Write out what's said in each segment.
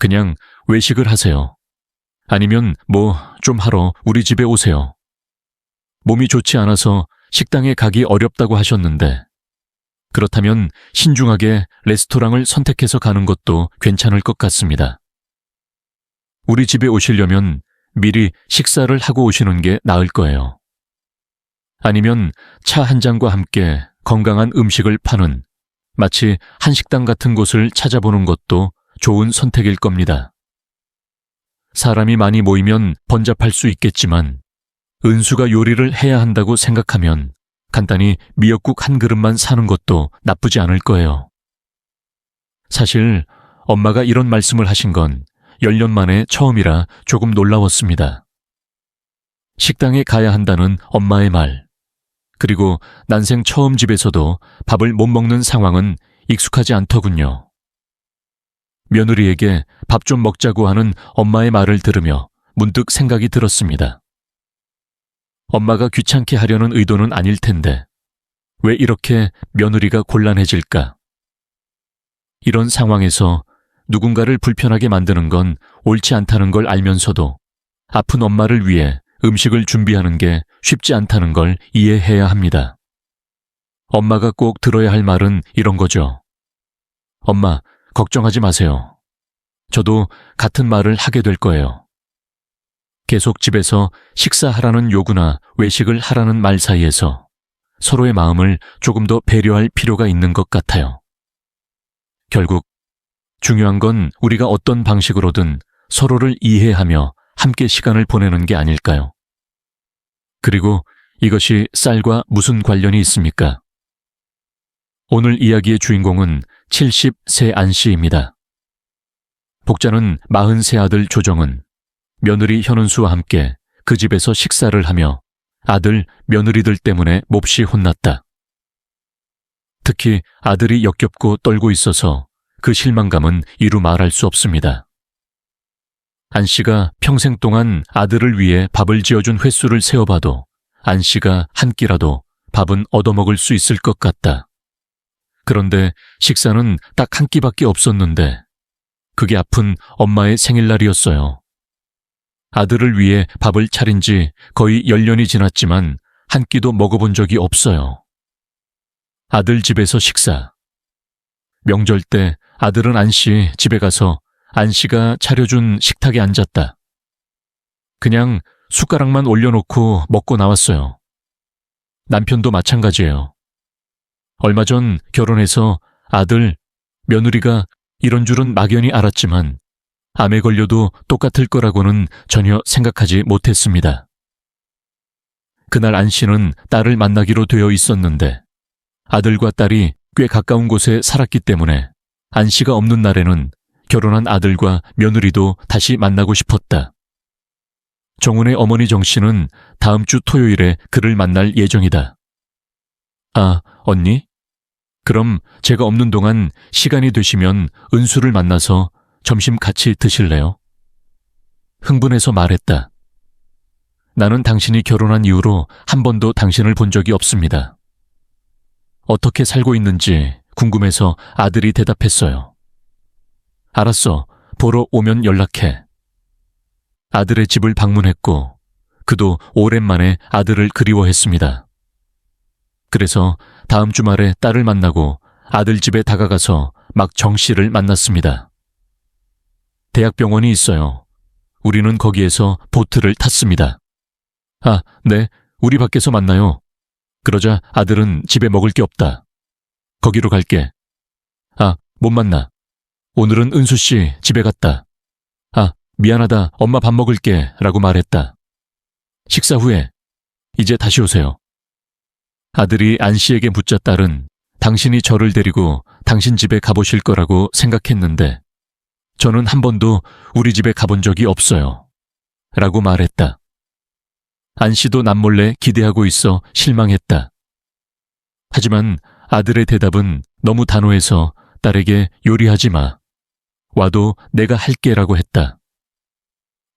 그냥 외식을 하세요. 아니면 뭐 좀 하러 우리 집에 오세요. 몸이 좋지 않아서 식당에 가기 어렵다고 하셨는데 그렇다면 신중하게 레스토랑을 선택해서 가는 것도 괜찮을 것 같습니다. 우리 집에 오시려면 미리 식사를 하고 오시는 게 나을 거예요. 아니면 차 한 잔과 함께 건강한 음식을 파는 마치 한식당 같은 곳을 찾아보는 것도 좋은 선택일 겁니다. 사람이 많이 모이면 번잡할 수 있겠지만 은수가 요리를 해야 한다고 생각하면 간단히 미역국 한 그릇만 사는 것도 나쁘지 않을 거예요. 사실 엄마가 이런 말씀을 하신 건 10년 만에 처음이라 조금 놀라웠습니다. 식당에 가야 한다는 엄마의 말, 그리고 난생 처음 집에서도 밥을 못 먹는 상황은 익숙하지 않더군요. 며느리에게 밥 좀 먹자고 하는 엄마의 말을 들으며 문득 생각이 들었습니다. 엄마가 귀찮게 하려는 의도는 아닐 텐데 왜 이렇게 며느리가 곤란해질까? 이런 상황에서 누군가를 불편하게 만드는 건 옳지 않다는 걸 알면서도 아픈 엄마를 위해 음식을 준비하는 게 쉽지 않다는 걸 이해해야 합니다. 엄마가 꼭 들어야 할 말은 이런 거죠. 엄마, 걱정하지 마세요. 저도 같은 말을 하게 될 거예요. 계속 집에서 식사하라는 요구나 외식을 하라는 말 사이에서 서로의 마음을 조금 더 배려할 필요가 있는 것 같아요. 결국 중요한 건 우리가 어떤 방식으로든 서로를 이해하며 함께 시간을 보내는 게 아닐까요? 그리고 이것이 쌀과 무슨 관련이 있습니까? 오늘 이야기의 주인공은 70세 안 씨입니다. 복자는 40세 아들 조정은 며느리 현은수와 함께 그 집에서 식사를 하며 아들, 며느리들 때문에 몹시 혼났다. 특히 아들이 역겹고 떨고 있어서 그 실망감은 이루 말할 수 없습니다. 안 씨가 평생 동안 아들을 위해 밥을 지어준 횟수를 세어봐도 안 씨가 한 끼라도 밥은 얻어먹을 수 있을 것 같다. 그런데 식사는 딱 한 끼밖에 없었는데 그게 아픈 엄마의 생일날이었어요. 아들을 위해 밥을 차린 지 거의 10년이 지났지만 한 끼도 먹어본 적이 없어요. 아들 집에서 식사. 명절 때 아들은 안 씨 집에 가서 안 씨가 차려준 식탁에 앉았다. 그냥 숟가락만 올려놓고 먹고 나왔어요. 남편도 마찬가지예요. 얼마 전 결혼해서 아들, 며느리가 이런 줄은 막연히 알았지만 암에 걸려도 똑같을 거라고는 전혀 생각하지 못했습니다. 그날 안 씨는 딸을 만나기로 되어 있었는데 아들과 딸이 꽤 가까운 곳에 살았기 때문에 안 씨가 없는 날에는 결혼한 아들과 며느리도 다시 만나고 싶었다. 정훈의 어머니 정 씨는 다음 주 토요일에 그를 만날 예정이다. 아, 언니? 그럼 제가 없는 동안 시간이 되시면 은수를 만나서 점심 같이 드실래요? 흥분해서 말했다. 나는 당신이 결혼한 이후로 한 번도 당신을 본 적이 없습니다. 어떻게 살고 있는지 궁금해서 아들이 대답했어요. 알았어. 보러 오면 연락해. 아들의 집을 방문했고, 그도 오랜만에 아들을 그리워했습니다. 그래서 다음 주말에 딸을 만나고 아들 집에 다가가서 막 정 씨를 만났습니다. 대학병원이 있어요. 우리는 거기에서 보트를 탔습니다. 아, 네, 우리 밖에서 만나요. 그러자 아들은 집에 먹을 게 없다. 거기로 갈게. 아, 못 만나. 오늘은 은수 씨 집에 갔다. 아, 미안하다. 엄마 밥 먹을게. 라고 말했다. 식사 후에 이제 다시 오세요. 아들이 안 씨에게 묻자 딸은 당신이 저를 데리고 당신 집에 가보실 거라고 생각했는데 저는 한 번도 우리 집에 가본 적이 없어요. 라고 말했다. 안 씨도 남몰래 기대하고 있어 실망했다. 하지만 아들의 대답은 너무 단호해서 딸에게 요리하지 마. 와도 내가 할게 라고 했다.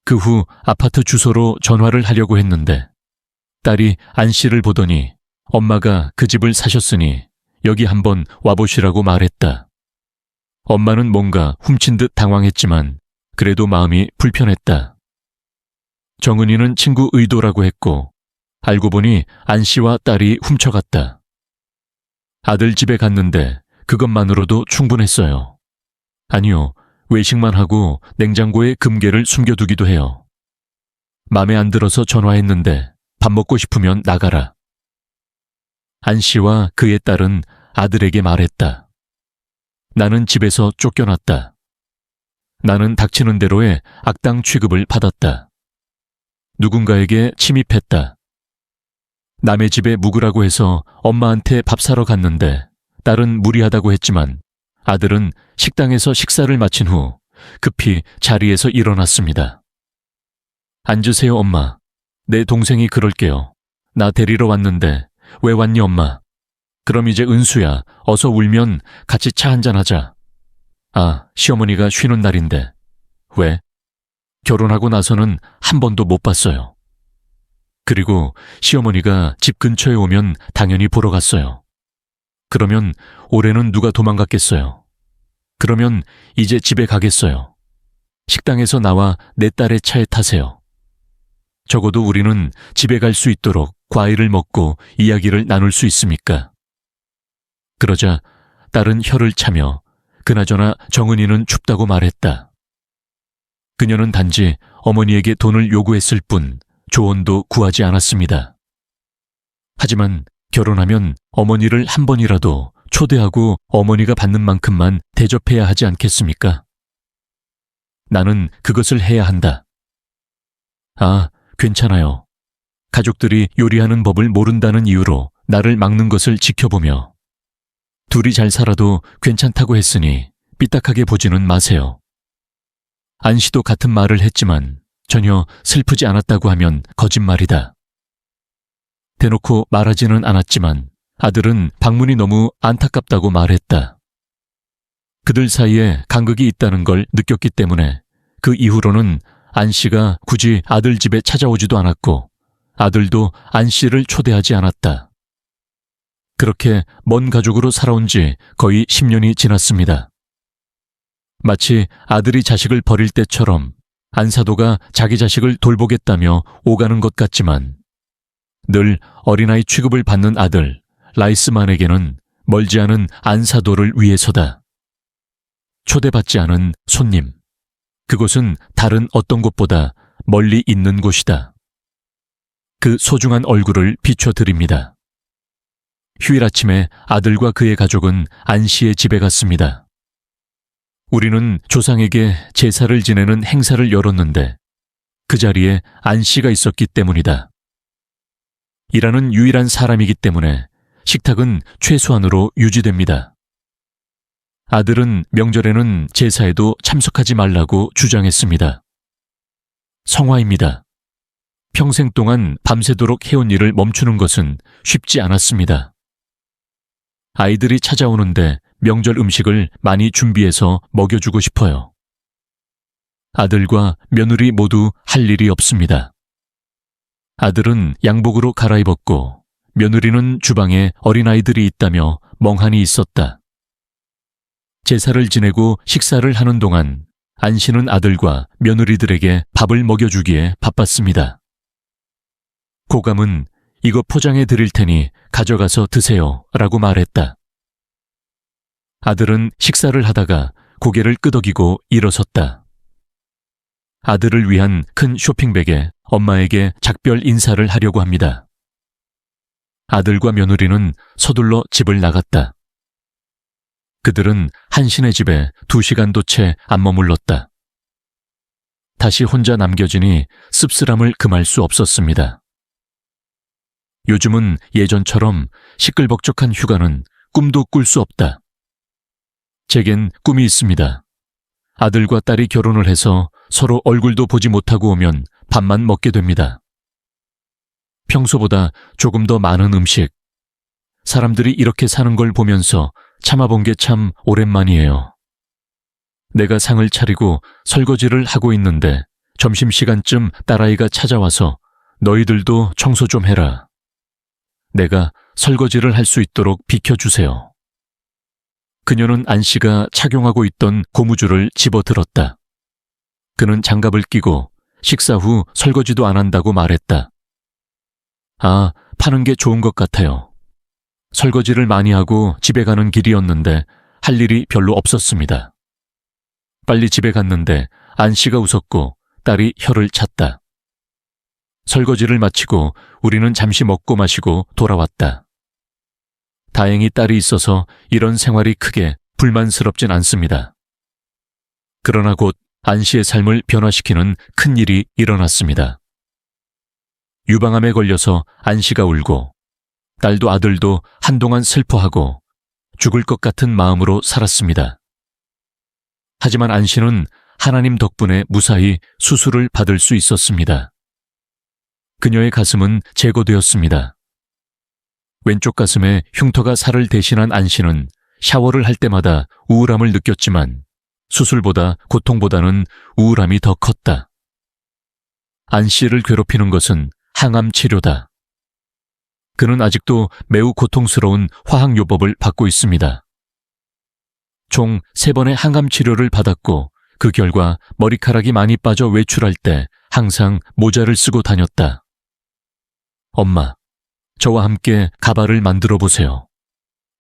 그 후 아파트 주소로 전화를 하려고 했는데 딸이 안 씨를 보더니 엄마가 그 집을 사셨으니 여기 한번 와보시라고 말했다. 엄마는 뭔가 훔친 듯 당황했지만 그래도 마음이 불편했다. 정은이는 친구 의도라고 했고, 알고 보니 안 씨와 딸이 훔쳐갔다. 아들 집에 갔는데 그것만으로도 충분했어요. 아니요, 외식만 하고 냉장고에 금괴를 숨겨두기도 해요. 맘에 안 들어서 전화했는데 밥 먹고 싶으면 나가라. 안 씨와 그의 딸은 아들에게 말했다. 나는 집에서 쫓겨났다. 나는 닥치는 대로의 악당 취급을 받았다. 누군가에게 침입했다. 남의 집에 묵으라고 해서 엄마한테 밥 사러 갔는데 딸은 무리하다고 했지만 아들은 식당에서 식사를 마친 후 급히 자리에서 일어났습니다. 앉으세요, 엄마. 내 동생이 그럴게요. 나 데리러 왔는데 왜 왔니, 엄마? 그럼 이제 은수야, 어서 울면 같이 차 한잔 하자. 아, 시어머니가 쉬는 날인데. 왜? 결혼하고 나서는 한 번도 못 봤어요. 그리고 시어머니가 집 근처에 오면 당연히 보러 갔어요. 그러면 올해는 누가 도망갔겠어요? 그러면 이제 집에 가겠어요. 식당에서 나와 내 딸의 차에 타세요. 적어도 우리는 집에 갈 수 있도록 과일을 먹고 이야기를 나눌 수 있습니까? 그러자 딸은 혀를 차며 그나저나 정은이는 춥다고 말했다. 그녀는 단지 어머니에게 돈을 요구했을 뿐 조언도 구하지 않았습니다. 하지만 결혼하면 어머니를 한 번이라도 초대하고 어머니가 받는 만큼만 대접해야 하지 않겠습니까? 나는 그것을 해야 한다. 아, 괜찮아요. 가족들이 요리하는 법을 모른다는 이유로 나를 막는 것을 지켜보며 둘이 잘 살아도 괜찮다고 했으니 삐딱하게 보지는 마세요. 안 씨도 같은 말을 했지만 전혀 슬프지 않았다고 하면 거짓말이다. 대놓고 말하지는 않았지만 아들은 방문이 너무 안타깝다고 말했다. 그들 사이에 간극이 있다는 걸 느꼈기 때문에 그 이후로는 안 씨가 굳이 아들 집에 찾아오지도 않았고 아들도 안 씨를 초대하지 않았다. 그렇게 먼 가족으로 살아온 지 거의 10년이 지났습니다. 마치 아들이 자식을 버릴 때처럼 안사도가 자기 자식을 돌보겠다며 오가는 것 같지만 늘 어린아이 취급을 받는 아들 라이스만에게는 멀지 않은 안사도를 위해서다. 초대받지 않은 손님. 그곳은 다른 어떤 곳보다 멀리 있는 곳이다. 그 소중한 얼굴을 비춰드립니다. 휴일 아침에 아들과 그의 가족은 안 씨의 집에 갔습니다. 우리는 조상에게 제사를 지내는 행사를 열었는데 그 자리에 안 씨가 있었기 때문이다. 일하는 유일한 사람이기 때문에 식탁은 최소한으로 유지됩니다. 아들은 명절에는 제사에도 참석하지 말라고 주장했습니다. 성화입니다. 평생 동안 밤새도록 해온 일을 멈추는 것은 쉽지 않았습니다. 아이들이 찾아오는데 명절 음식을 많이 준비해서 먹여주고 싶어요. 아들과 며느리 모두 할 일이 없습니다. 아들은 양복으로 갈아입었고 며느리는 주방에 어린아이들이 있다며 멍하니 있었다. 제사를 지내고 식사를 하는 동안 안씨는 아들과 며느리들에게 밥을 먹여주기에 바빴습니다. 고감은 이거 포장해 드릴 테니 가져가서 드세요 라고 말했다. 아들은 식사를 하다가 고개를 끄덕이고 일어섰다. 아들을 위한 큰 쇼핑백에 엄마에게 작별 인사를 하려고 합니다. 아들과 며느리는 서둘러 집을 나갔다. 그들은 한신의 집에 두 시간도 채 안 머물렀다. 다시 혼자 남겨지니 씁쓸함을 금할 수 없었습니다. 요즘은 예전처럼 시끌벅적한 휴가는 꿈도 꿀 수 없다. 제겐 꿈이 있습니다. 아들과 딸이 결혼을 해서 서로 얼굴도 보지 못하고 오면 밥만 먹게 됩니다. 평소보다 조금 더 많은 음식. 사람들이 이렇게 사는 걸 보면서 참아본 게 참 오랜만이에요. 내가 상을 차리고 설거지를 하고 있는데 점심시간쯤 딸아이가 찾아와서 너희들도 청소 좀 해라. 내가 설거지를 할 수 있도록 비켜주세요. 그녀는 안 씨가 착용하고 있던 고무줄을 집어 들었다. 그는 장갑을 끼고 식사 후 설거지도 안 한다고 말했다. 아, 파는 게 좋은 것 같아요. 설거지를 많이 하고 집에 가는 길이었는데 할 일이 별로 없었습니다. 빨리 집에 갔는데 안 씨가 웃었고 딸이 혀를 찼다. 설거지를 마치고 우리는 잠시 먹고 마시고 돌아왔다. 다행히 딸이 있어서 이런 생활이 크게 불만스럽진 않습니다. 그러나 곧 안 씨의 삶을 변화시키는 큰 일이 일어났습니다. 유방암에 걸려서 안 씨가 울고 딸도 아들도 한동안 슬퍼하고 죽을 것 같은 마음으로 살았습니다. 하지만 안 씨는 하나님 덕분에 무사히 수술을 받을 수 있었습니다. 그녀의 가슴은 제거되었습니다. 왼쪽 가슴에 흉터가 살을 대신한 안 씨는 샤워를 할 때마다 우울함을 느꼈지만 수술보다 고통보다는 우울함이 더 컸다. 안 씨를 괴롭히는 것은 항암 치료다. 그는 아직도 매우 고통스러운 화학요법을 받고 있습니다. 총 세번의 항암 치료를 받았고 그 결과 머리카락이 많이 빠져 외출할 때 항상 모자를 쓰고 다녔다. 엄마, 저와 함께 가발을 만들어 보세요.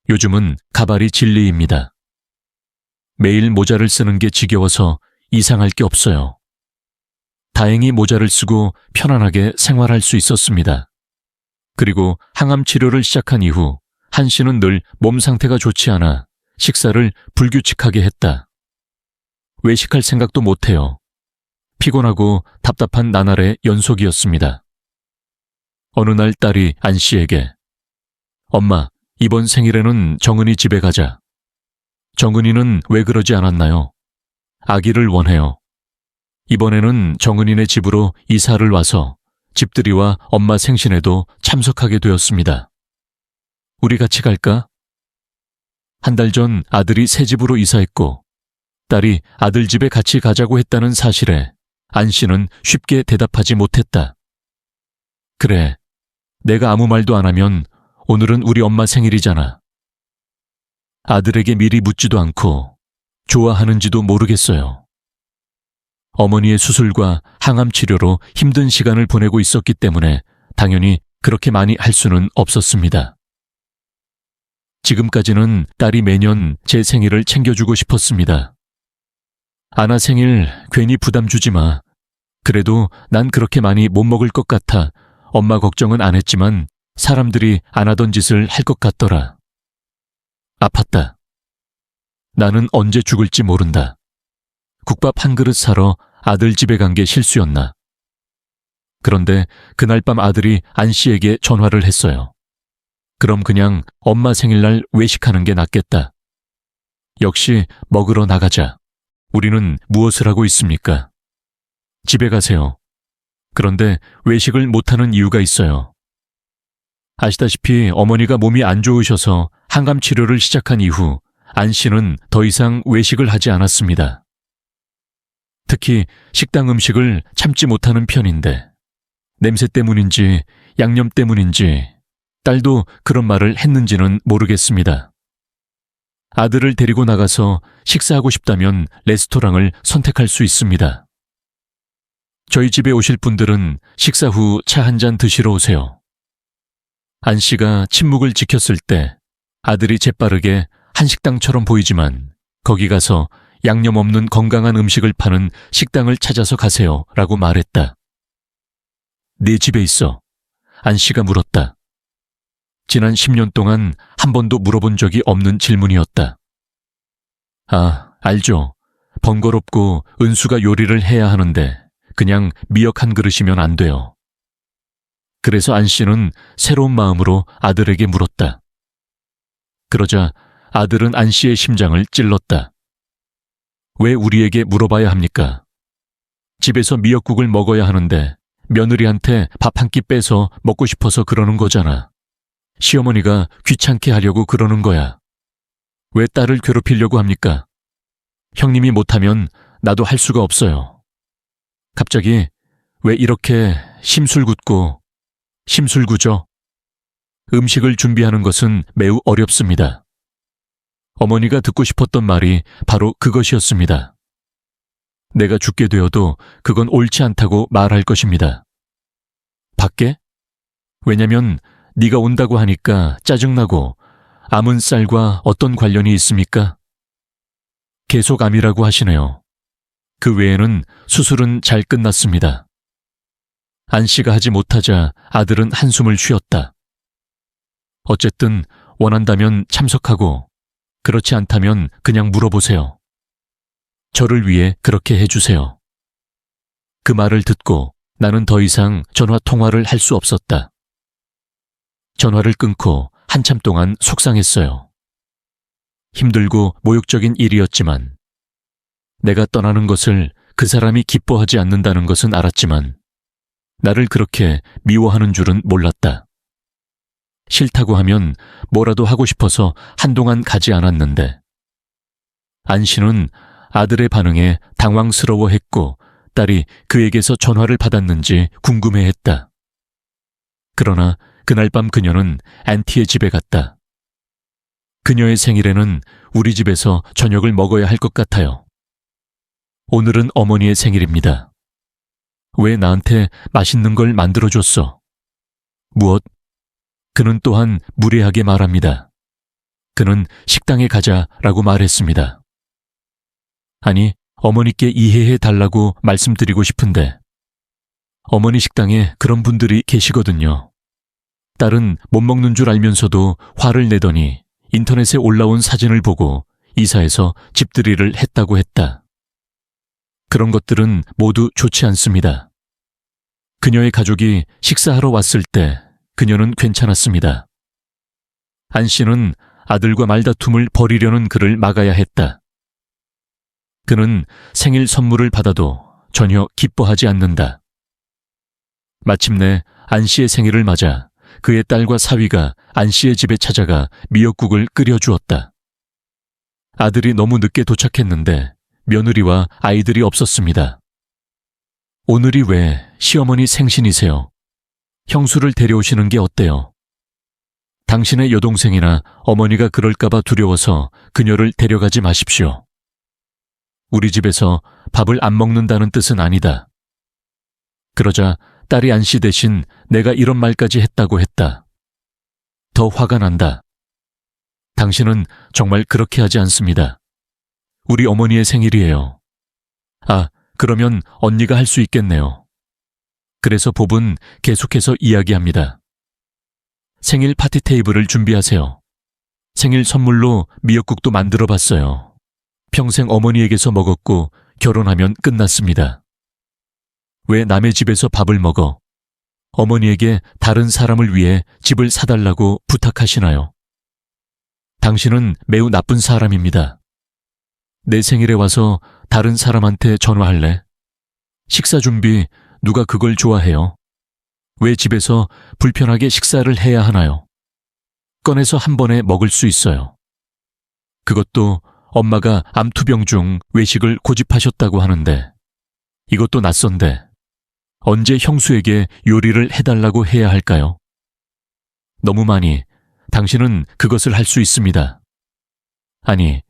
요즘은 가발이 진리입니다. 매일 모자를 쓰는 게 지겨워서 이상할 게 없어요. 다행히 모자를 쓰고 편안하게 생활할 수 있었습니다. 그리고 항암 치료를 시작한 이후 한 씨는 늘 몸 상태가 좋지 않아 식사를 불규칙하게 했다. 외식할 생각도 못해요. 피곤하고 답답한 나날의 연속이었습니다. 어느 날 딸이 안 씨에게 엄마, 이번 생일에는 정은이 집에 가자. 정은이는 왜 그러지 않았나요? 아기를 원해요. 이번에는 정은이네 집으로 이사를 와서 집들이와 엄마 생신에도 참석하게 되었습니다. 우리 같이 갈까? 한 달 전 아들이 새 집으로 이사했고 딸이 아들 집에 같이 가자고 했다는 사실에 안 씨는 쉽게 대답하지 못했다. 그래, 내가 아무 말도 안 하면 오늘은 우리 엄마 생일이잖아. 아들에게 미리 묻지도 않고 좋아하는지도 모르겠어요. 어머니의 수술과 항암 치료로 힘든 시간을 보내고 있었기 때문에 당연히 그렇게 많이 할 수는 없었습니다. 지금까지는 딸이 매년 제 생일을 챙겨주고 싶었습니다. 아나 생일 괜히 부담 주지 마. 그래도 난 그렇게 많이 못 먹을 것 같아 엄마 걱정은 안 했지만 사람들이 안 하던 짓을 할 것 같더라. 아팠다. 나는 언제 죽을지 모른다. 국밥 한 그릇 사러 아들 집에 간 게 실수였나. 그런데 그날 밤 아들이 안 씨에게 전화를 했어요. 그럼 그냥 엄마 생일날 외식하는 게 낫겠다. 역시 먹으러 나가자. 우리는 무엇을 하고 있습니까? 집에 가세요. 그런데 외식을 못하는 이유가 있어요. 아시다시피 어머니가 몸이 안 좋으셔서 항암 치료를 시작한 이후 안 씨는 더 이상 외식을 하지 않았습니다. 특히 식당 음식을 참지 못하는 편인데 냄새 때문인지 양념 때문인지 딸도 그런 말을 했는지는 모르겠습니다. 아들을 데리고 나가서 식사하고 싶다면 레스토랑을 선택할 수 있습니다. 저희 집에 오실 분들은 식사 후 차 한 잔 드시러 오세요. 안 씨가 침묵을 지켰을 때 아들이 재빠르게 한식당처럼 보이지만 거기 가서 양념 없는 건강한 음식을 파는 식당을 찾아서 가세요 라고 말했다. 네 집에 있어. 안 씨가 물었다. 지난 10년 동안 한 번도 물어본 적이 없는 질문이었다. 아, 알죠. 번거롭고 은수가 요리를 해야 하는데 그냥 미역 한 그릇이면 안 돼요. 그래서 안 씨는 새로운 마음으로 아들에게 물었다. 그러자 아들은 안 씨의 심장을 찔렀다. 왜 우리에게 물어봐야 합니까? 집에서 미역국을 먹어야 하는데 며느리한테 밥 한 끼 빼서 먹고 싶어서 그러는 거잖아. 시어머니가 귀찮게 하려고 그러는 거야. 왜 딸을 괴롭히려고 합니까? 형님이 못하면 나도 할 수가 없어요. 갑자기 왜 이렇게 심술궂고 심술궂어? 음식을 준비하는 것은 매우 어렵습니다. 어머니가 듣고 싶었던 말이 바로 그것이었습니다. 내가 죽게 되어도 그건 옳지 않다고 말할 것입니다. 밖에? 왜냐면 네가 온다고 하니까 짜증나고 암은 쌀과 어떤 관련이 있습니까? 계속 암이라고 하시네요. 그 외에는 수술은 잘 끝났습니다. 안 씨가 하지 못하자 아들은 한숨을 쉬었다. 어쨌든 원한다면 참석하고 그렇지 않다면 그냥 물어보세요. 저를 위해 그렇게 해주세요. 그 말을 듣고 나는 더 이상 전화 통화를 할 수 없었다. 전화를 끊고 한참 동안 속상했어요. 힘들고 모욕적인 일이었지만 내가 떠나는 것을 그 사람이 기뻐하지 않는다는 것은 알았지만 나를 그렇게 미워하는 줄은 몰랐다. 싫다고 하면 뭐라도 하고 싶어서 한동안 가지 않았는데 안 씨는 아들의 반응에 당황스러워했고 딸이 그에게서 전화를 받았는지 궁금해했다. 그러나 그날 밤 그녀는 앤티의 집에 갔다. 그녀의 생일에는 우리 집에서 저녁을 먹어야 할 것 같아요. 오늘은 어머니의 생일입니다. 왜 나한테 맛있는 걸 만들어줬어? 무엇? 그는 또한 무례하게 말합니다. 그는 식당에 가자라고 말했습니다. 아니, 어머니께 이해해 달라고 말씀드리고 싶은데, 어머니 식당에 그런 분들이 계시거든요. 딸은 못 먹는 줄 알면서도 화를 내더니 인터넷에 올라온 사진을 보고 이사해서 집들이를 했다고 했다. 그런 것들은 모두 좋지 않습니다. 그녀의 가족이 식사하러 왔을 때 그녀는 괜찮았습니다. 안 씨는 아들과 말다툼을 벌이려는 그를 막아야 했다. 그는 생일 선물을 받아도 전혀 기뻐하지 않는다. 마침내 안 씨의 생일을 맞아 그의 딸과 사위가 안 씨의 집에 찾아가 미역국을 끓여주었다. 아들이 너무 늦게 도착했는데 며느리와 아이들이 없었습니다. 오늘이 왜 시어머니 생신이세요? 형수를 데려오시는 게 어때요? 당신의 여동생이나 어머니가 그럴까봐 두려워서 그녀를 데려가지 마십시오. 우리 집에서 밥을 안 먹는다는 뜻은 아니다. 그러자 딸이 안 씨 대신 내가 이런 말까지 했다고 했다. 더 화가 난다. 당신은 정말 그렇게 하지 않습니다. 우리 어머니의 생일이에요. 아, 그러면 언니가 할 수 있겠네요. 그래서 법은 계속해서 이야기합니다. 생일 파티 테이블을 준비하세요. 생일 선물로 미역국도 만들어 봤어요. 평생 어머니에게서 먹었고 결혼하면 끝났습니다. 왜 남의 집에서 밥을 먹어? 어머니에게 다른 사람을 위해 집을 사달라고 부탁하시나요? 당신은 매우 나쁜 사람입니다. 내 생일에 와서 다른 사람한테 전화할래? 식사 준비 누가 그걸 좋아해요? 왜 집에서 불편하게 식사를 해야 하나요? 꺼내서 한 번에 먹을 수 있어요. 그것도 엄마가 암투병 중 외식을 고집하셨다고 하는데 이것도 낯선데 언제 형수에게 요리를 해달라고 해야 할까요? 너무 많이 당신은 그것을 할 수 있습니다. 아니,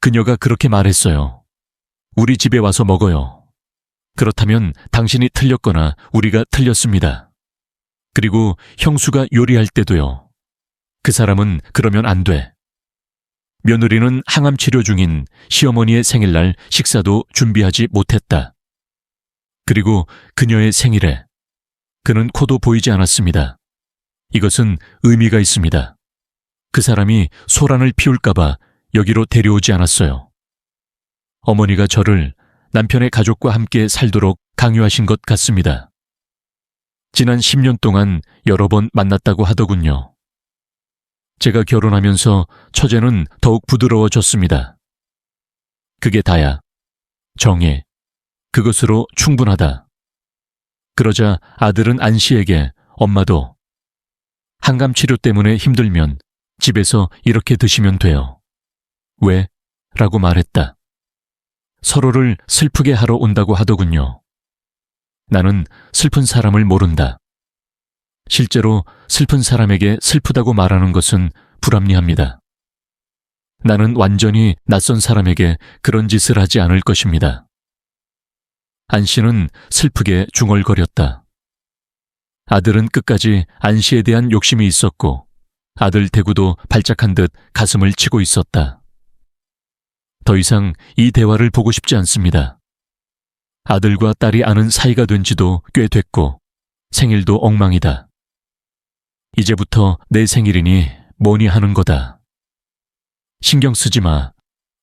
그녀가 그렇게 말했어요. 우리 집에 와서 먹어요. 그렇다면 당신이 틀렸거나 우리가 틀렸습니다. 그리고 형수가 요리할 때도요. 그 사람은 그러면 안 돼. 며느리는 항암 치료 중인 시어머니의 생일날 식사도 준비하지 못했다. 그리고 그녀의 생일에 그는 코도 보이지 않았습니다. 이것은 의미가 있습니다. 그 사람이 소란을 피울까봐 여기로 데려오지 않았어요. 어머니가 저를 남편의 가족과 함께 살도록 강요하신 것 같습니다. 지난 10년 동안 여러 번 만났다고 하더군요. 제가 결혼하면서 처제는 더욱 부드러워졌습니다. 그게 다야. 정해. 그것으로 충분하다. 그러자 아들은 안 씨에게 엄마도 항암 치료 때문에 힘들면 집에서 이렇게 드시면 돼요. 왜? 라고 말했다. 서로를 슬프게 하러 온다고 하더군요. 나는 슬픈 사람을 모른다. 실제로 슬픈 사람에게 슬프다고 말하는 것은 불합리합니다. 나는 완전히 낯선 사람에게 그런 짓을 하지 않을 것입니다. 안 씨는 슬프게 중얼거렸다. 아들은 끝까지 안 씨에 대한 욕심이 있었고 아들 대구도 발작한 듯 가슴을 치고 있었다. 더 이상 이 대화를 보고 싶지 않습니다. 아들과 딸이 아는 사이가 된 지도 꽤 됐고 생일도 엉망이다. 이제부터 내 생일이니 뭐니 하는 거다. 신경 쓰지 마.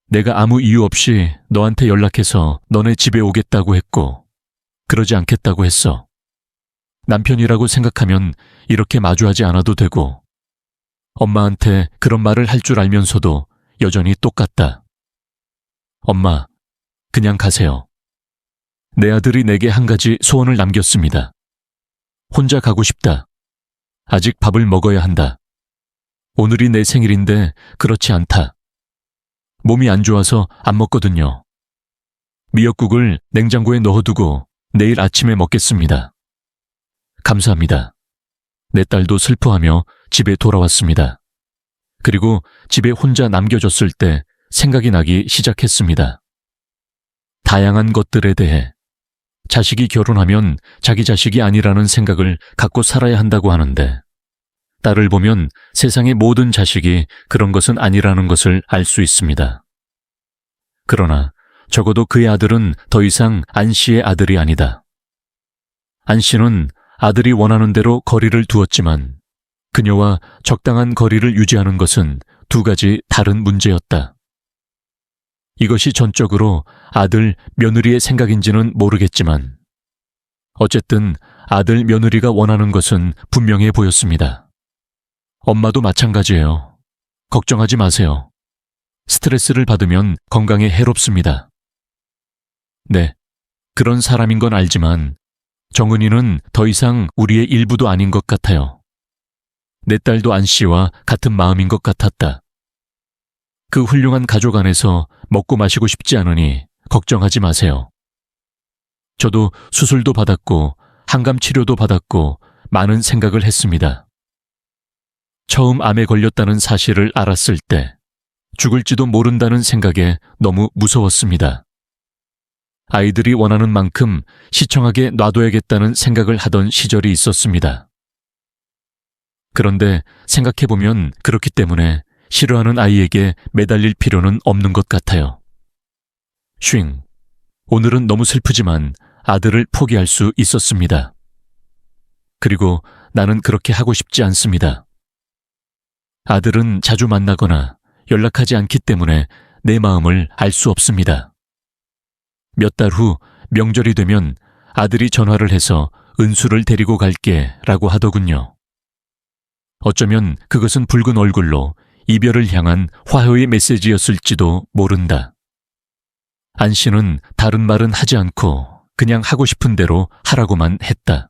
내가 아무 이유 없이 너한테 연락해서 너네 집에 오겠다고 했고, 그러지 않겠다고 했어. 남편이라고 생각하면 이렇게 마주하지 않아도 되고, 엄마한테 그런 말을 할 줄 알면서도 여전히 똑같다. 엄마, 그냥 가세요. 내 아들이 내게 한 가지 소원을 남겼습니다. 혼자 가고 싶다. 아직 밥을 먹어야 한다. 오늘이 내 생일인데 그렇지 않다. 몸이 안 좋아서 안 먹거든요. 미역국을 냉장고에 넣어두고 내일 아침에 먹겠습니다. 감사합니다. 내 딸도 슬퍼하며 집에 돌아왔습니다. 그리고 집에 혼자 남겨졌을 때 생각이 나기 시작했습니다. 다양한 것들에 대해 자식이 결혼하면 자기 자식이 아니라는 생각을 갖고 살아야 한다고 하는데 딸을 보면 세상의 모든 자식이 그런 것은 아니라는 것을 알 수 있습니다. 그러나 적어도 그의 아들은 더 이상 안 씨의 아들이 아니다. 안 씨는 아들이 원하는 대로 거리를 두었지만 그녀와 적당한 거리를 유지하는 것은 두 가지 다른 문제였다. 이것이 전적으로 아들, 며느리의 생각인지는 모르겠지만 어쨌든 아들, 며느리가 원하는 것은 분명해 보였습니다. 엄마도 마찬가지예요. 걱정하지 마세요. 스트레스를 받으면 건강에 해롭습니다. 네, 그런 사람인 건 알지만 정은이는 더 이상 우리의 일부도 아닌 것 같아요. 내 딸도 안 씨와 같은 마음인 것 같았다. 그 훌륭한 가족 안에서 먹고 마시고 싶지 않으니 걱정하지 마세요. 저도 수술도 받았고 항암 치료도 받았고 많은 생각을 했습니다. 처음 암에 걸렸다는 사실을 알았을 때 죽을지도 모른다는 생각에 너무 무서웠습니다. 아이들이 원하는 만큼 시청하게 놔둬야겠다는 생각을 하던 시절이 있었습니다. 그런데 생각해보면 그렇기 때문에 싫어하는 아이에게 매달릴 필요는 없는 것 같아요. 쉥. 오늘은 너무 슬프지만 아들을 포기할 수 있었습니다. 그리고 나는 그렇게 하고 싶지 않습니다. 아들은 자주 만나거나 연락하지 않기 때문에 내 마음을 알 수 없습니다. 몇 달 후 명절이 되면 아들이 전화를 해서 은수를 데리고 갈게 라고 하더군요. 어쩌면 그것은 붉은 얼굴로 이별을 향한 화효의 메시지였을지도 모른다. 안 씨는 다른 말은 하지 않고 그냥 하고 싶은 대로 하라고만 했다.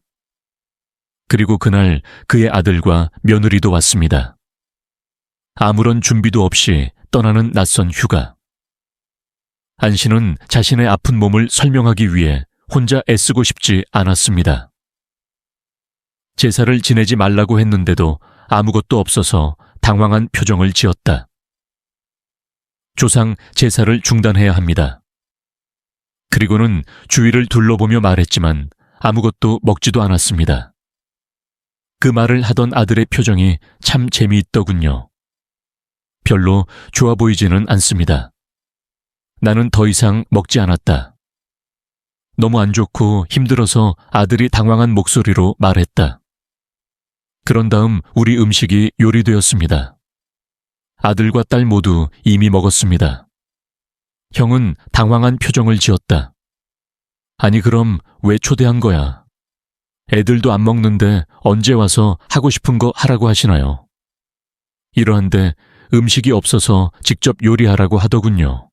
그리고 그날 그의 아들과 며느리도 왔습니다. 아무런 준비도 없이 떠나는 낯선 휴가. 안 씨는 자신의 아픈 몸을 설명하기 위해 혼자 애쓰고 싶지 않았습니다. 제사를 지내지 말라고 했는데도 아무것도 없어서 당황한 표정을 지었다. 조상 제사를 중단해야 합니다. 그리고는 주위를 둘러보며 말했지만 아무것도 먹지도 않았습니다. 그 말을 하던 아들의 표정이 참 재미있더군요. 별로 좋아 보이지는 않습니다. 나는 더 이상 먹지 않았다. 너무 안 좋고 힘들어서 아들이 당황한 목소리로 말했다. 그런 다음 우리 음식이 요리되었습니다. 아들과 딸 모두 이미 먹었습니다. 형은 당황한 표정을 지었다. 아니, 그럼 왜 초대한 거야? 애들도 안 먹는데 언제 와서 하고 싶은 거 하라고 하시나요? 이러한데 음식이 없어서 직접 요리하라고 하더군요.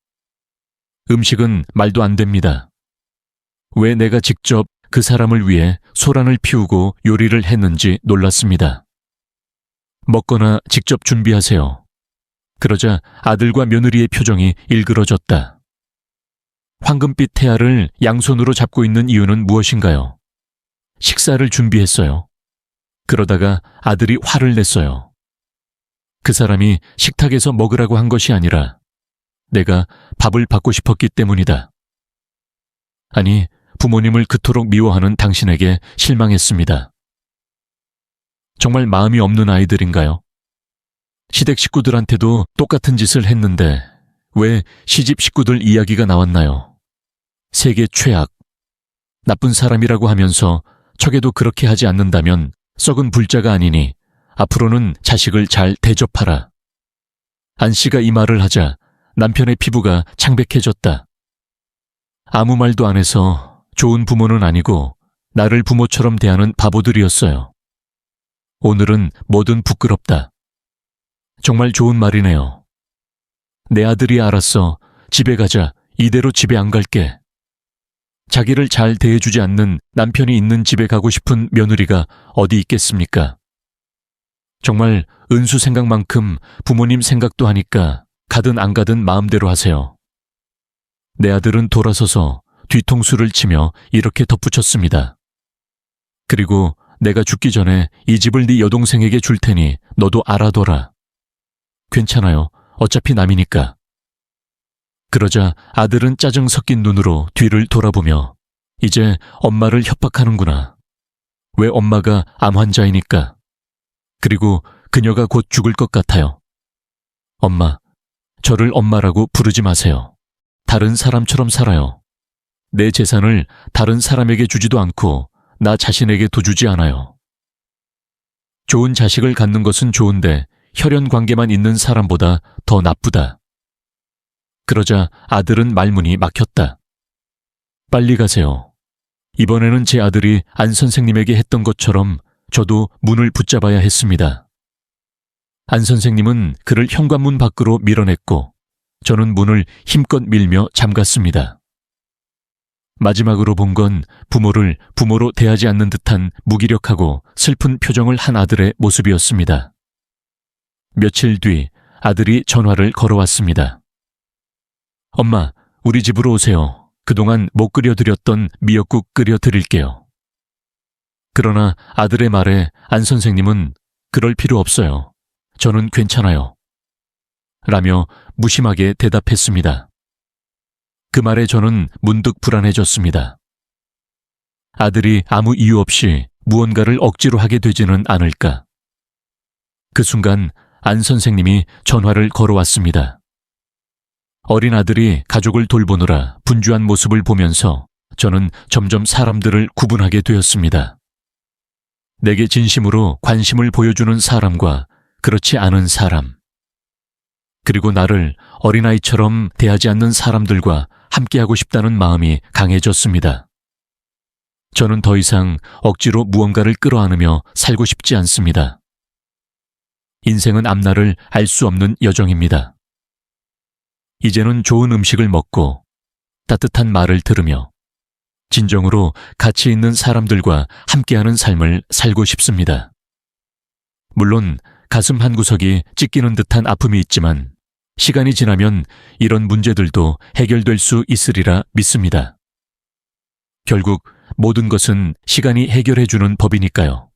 음식은 말도 안 됩니다. 왜 내가 직접 그 사람을 위해 소란을 피우고 요리를 했는지 놀랐습니다. 먹거나 직접 준비하세요. 그러자 아들과 며느리의 표정이 일그러졌다. 황금빛 태아를 양손으로 잡고 있는 이유는 무엇인가요? 식사를 준비했어요. 그러다가 아들이 화를 냈어요. 그 사람이 식탁에서 먹으라고 한 것이 아니라 내가 밥을 받고 싶었기 때문이다. 아니, 부모님을 그토록 미워하는 당신에게 실망했습니다. 정말 마음이 없는 아이들인가요? 시댁 식구들한테도 똑같은 짓을 했는데 왜 시집 식구들 이야기가 나왔나요? 세계 최악. 나쁜 사람이라고 하면서 척에도 그렇게 하지 않는다면 썩은 불자가 아니니 앞으로는 자식을 잘 대접하라. 안 씨가 이 말을 하자 남편의 피부가 창백해졌다. 아무 말도 안 해서 좋은 부모는 아니고 나를 부모처럼 대하는 바보들이었어요. 오늘은 뭐든 부끄럽다. 정말 좋은 말이네요. 내 아들이 알았어. 집에 가자. 이대로 집에 안 갈게. 자기를 잘 대해주지 않는 남편이 있는 집에 가고 싶은 며느리가 어디 있겠습니까? 정말 은수 생각만큼 부모님 생각도 하니까 가든 안 가든 마음대로 하세요. 내 아들은 돌아서서 뒤통수를 치며 이렇게 덧붙였습니다. 그리고 내가 죽기 전에 이 집을 네 여동생에게 줄 테니 너도 알아둬라. 괜찮아요. 어차피 남이니까. 그러자 아들은 짜증 섞인 눈으로 뒤를 돌아보며 이제 엄마를 협박하는구나. 왜 엄마가 암 환자이니까. 그리고 그녀가 곧 죽을 것 같아요. 엄마, 저를 엄마라고 부르지 마세요. 다른 사람처럼 살아요. 내 재산을 다른 사람에게 주지도 않고 나 자신에게도 주지 않아요. 좋은 자식을 갖는 것은 좋은데 혈연 관계만 있는 사람보다 더 나쁘다. 그러자 아들은 말문이 막혔다. 빨리 가세요. 이번에는 제 아들이 안 선생님에게 했던 것처럼 저도 문을 붙잡아야 했습니다. 안 선생님은 그를 현관문 밖으로 밀어냈고 저는 문을 힘껏 밀며 잠갔습니다. 마지막으로 본 건 부모를 부모로 대하지 않는 듯한 무기력하고 슬픈 표정을 한 아들의 모습이었습니다. 며칠 뒤 아들이 전화를 걸어왔습니다. 엄마, 우리 집으로 오세요. 그동안 못 끓여드렸던 미역국 끓여드릴게요. 그러나 아들의 말에 안 선생님은 그럴 필요 없어요. 저는 괜찮아요. 라며 무심하게 대답했습니다. 그 말에 저는 문득 불안해졌습니다. 아들이 아무 이유 없이 무언가를 억지로 하게 되지는 않을까. 그 순간 안 선생님이 전화를 걸어왔습니다. 어린 아들이 가족을 돌보느라 분주한 모습을 보면서 저는 점점 사람들을 구분하게 되었습니다. 내게 진심으로 관심을 보여주는 사람과 그렇지 않은 사람. 그리고 나를 어린아이처럼 대하지 않는 사람들과 함께하고 싶다는 마음이 강해졌습니다. 저는 더 이상 억지로 무언가를 끌어안으며 살고 싶지 않습니다. 인생은 앞날을 알 수 없는 여정입니다. 이제는 좋은 음식을 먹고 따뜻한 말을 들으며 진정으로 가치 있는 사람들과 함께하는 삶을 살고 싶습니다. 물론 가슴 한 구석이 찢기는 듯한 아픔이 있지만 시간이 지나면 이런 문제들도 해결될 수 있으리라 믿습니다. 결국 모든 것은 시간이 해결해주는 법이니까요.